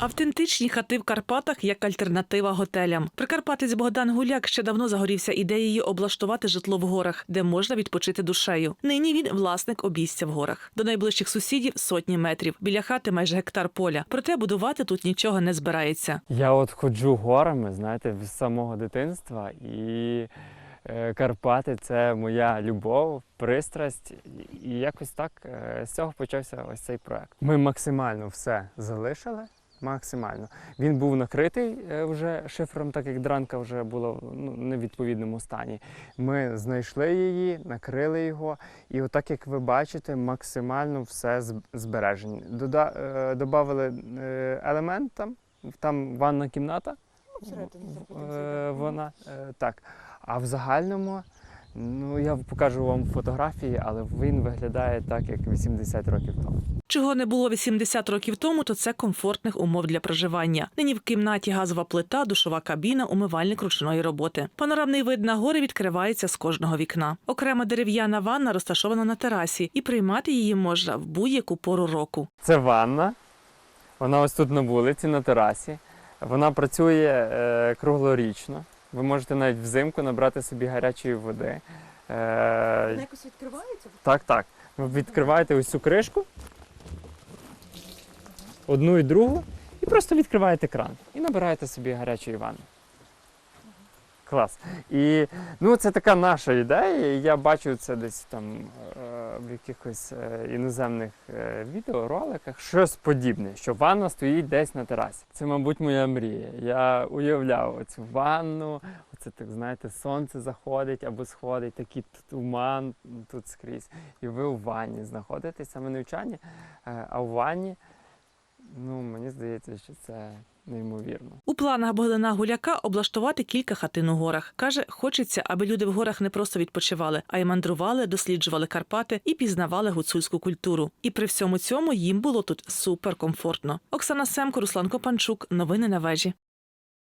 Автентичні хати в Карпатах як альтернатива готелям. Прикарпатець Богдан Гуляк ще давно загорівся ідеєю облаштувати житло в горах, де можна відпочити душею. Нині він власник обійстя в горах. До найближчих сусідів сотні метрів. Біля хати майже гектар поля. Проте будувати тут нічого не збирається. Я от ходжу горами, знаєте, з самого дитинства, і е, Карпати це моя любов, пристрасть. І якось так е, з цього почався ось цей проект. Ми максимально все залишили. Максимально. Він був накритий е, вже шифром, так як дранка вже була в ну, невідповідному стані. Ми знайшли її, накрили його, і отак, як ви бачите, максимально все збережені. Дода, е, добавили е, елемент там, там ванна кімната. Вона так. А в загальному, ну я покажу вам фотографії, але він виглядає так, як 80 років тому. Чого не було 80 років тому, то це комфортних умов для проживання. Нині в кімнаті газова плита, душова кабіна, умивальник ручної роботи. Панорамний вид на гори відкривається з кожного вікна. Окрема дерев'яна ванна розташована на терасі, і приймати її можна в будь-яку пору року. Це ванна. Вона ось тут на вулиці, на терасі. Вона працює е, круглорічно. Ви можете навіть взимку набрати собі гарячої води. Е, Вона якось відкривається? Так, так. Ви відкриваєте ось цю кришку, одну і другу, і просто відкриваєте кран і набираєте собі гарячої ванни. Клас. І ну, це така наша ідея. Я бачу це десь там е, в якихось е, іноземних відеороликах щось подібне, що ванна стоїть десь на терасі. Це, мабуть, моя мрія. Я уявляв оцю ванну, оце так знаєте, сонце заходить або сходить, такий туман тут скрізь. І ви у ванні знаходитесь, саме не в чані, е, а в ванні. Ну, мені здається, що це неймовірно. У планах Богдана Гуляка облаштувати кілька хатин у горах. Каже, хочеться, аби люди в горах не просто відпочивали, а й мандрували, досліджували Карпати і пізнавали гуцульську культуру. І при всьому цьому їм було тут суперкомфортно. Оксана Семко, Руслан Копанчук. Новини на вежі.